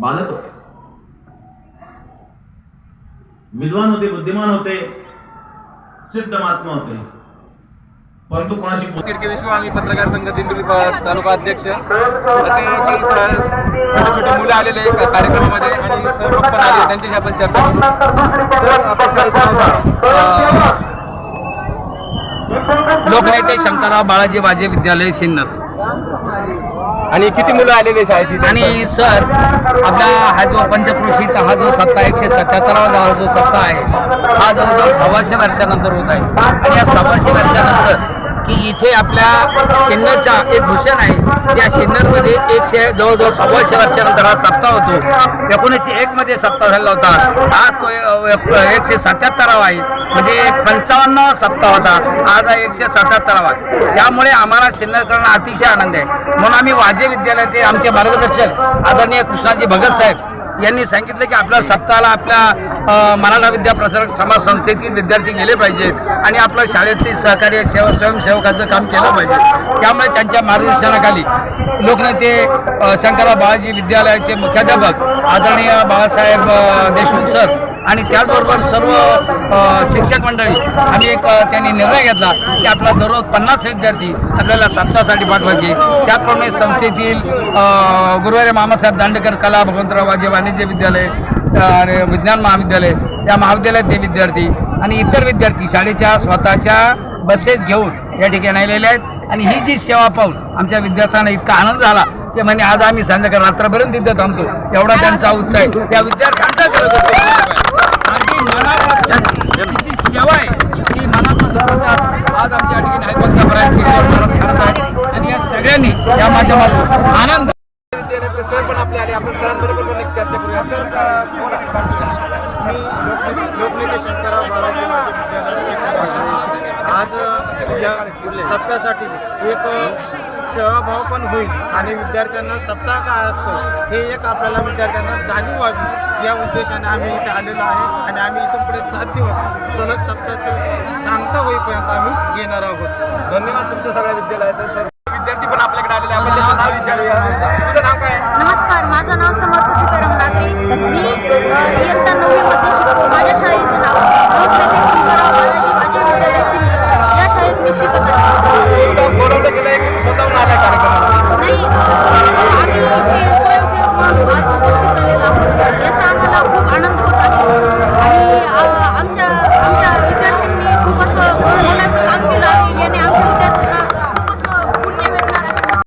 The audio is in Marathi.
बालक होते. विद्वान होते बुद्धिमान होते सिद्ध महात्मा होते. परंतु कोणाची पो- विश्व आम्ही पत्रकार संघ दिंडोरी तालुका अध्यक्ष काही छोटे छोटे मुलं आलेले कार्यक्रमामध्ये आणि सर पण आले त्यांच्याशी आपण चर्चा लोकनेते शंकरराव बाळाजी वाजे विद्यालय सिन्नर. आणि किती मुलं आलेले आहे शाळेची? आणि सर आपला हा जो पंचक्रोशीत हा जो सत्ता एकशे सत्याहत्तरावा हा जो सत्ता आहे हा जवळजवळ सव्वाशे वर्षानंतर होत आहे. आणि या सव्वाशे वर्षानंतर की इथे आपल्या सिन्नरचा एक भूषण आहे. त्या सिन्नरमध्ये एकशे जवळजवळ सव्वाशे वर्षानंतर हा सप्ताह होतो. एकोणीसशे एकमध्ये सप्ताह झाला होता. आज तो एकशे सत्याहत्तरावा आहे. म्हणजे पंचावन्न सप्ताह होता. आज हा एकशे सत्याहत्तरावा आहे. त्यामुळे आम्हाला सिन्नरकरांना अतिशय आनंद आहे. म्हणून आम्ही वाजे विद्यालयाचे आमचे मार्गदर्शक आदरणीय कृष्णाजी भगत साहेब यांनी सांगितलं की आपल्या सप्ताहाला आपल्या मराठा विद्या प्रसारक समाज संस्थेतील विद्यार्थी गेले पाहिजेत आणि आपल्या शाळेचे सहकार्य सेवा स्वयंसेवकाचं काम केलं पाहिजे. त्यामुळे त्यांच्या मार्गदर्शनाखाली लोकनेते शंकरराव बाळाजी विद्यालयाचे मुख्याध्यापक आदरणीय बाळासाहेब देशमुख सर आणि त्याचबरोबर सर्व शिक्षक मंडळी आम्ही एक त्यांनी निर्णय घेतला की आपला दररोज पन्नास विद्यार्थी आपल्याला सप्ताहासाठी पाठवायचे. त्याप्रमाणे संस्थेतील गुरुवारी मामासाहेब दांडेकर कला भगवंतराव वाजे वाणिज्य विद्यालय आणि विज्ञान महाविद्यालय या महाविद्यालयातले विद्यार्थी आणि इतर विद्यार्थी शाळेच्या स्वतःच्या बसेस घेऊन या ठिकाणी आलेले आहेत. आणि ही जी सेवा पाहून आमच्या विद्यार्थ्यांना इतका आनंद झाला की म्हणजे आज आम्ही संध्याकाळ रात्रपर्यंत तिथं थांबतो एवढा त्यांचा उत्साह आहे. त्या विद्यार्थ्यांचा आहे. अगदी मनापासून तिची सेवा आहे ती मनापासून करतात. आज आमच्या ठिकाणी प्रयाग किशोर महाराज करत आहेत आणि या सगळ्यांनी या माध्यमातून आनंद सर पण आपले आले. आपण सरांबरोबर पण चर्चा करूया. सर. मी लोकनेते शंकरराव बाळाजी माझे विद्यालय शिक्षक असून आज या सप्ताहासाठी एक सेवाभाव पण होईल आणि विद्यार्थ्यांना सप्ताह काय असतो हे एक आपल्याला विद्यार्थ्यांना जाणीव व्हावी या उद्देशाने आम्ही इथे आलेलो आहे आणि आम्ही इथून पुढे सात दिवस सलग सप्ताहाचं सांगता होईपर्यंत आम्ही येणार आहोत. धन्यवाद तुमच्या सगळ्या विद्यालयाचं सर. विद्यार्थी पण आपल्याकडे आलेले. आपण त्याचं नाव विचारूया. तुझं नाव काय? नमस्कार माझं नाव समर्थ सीताराम नागरी मी इयत्ता नववीमध्ये शिकतो. माझ्या शाळेचं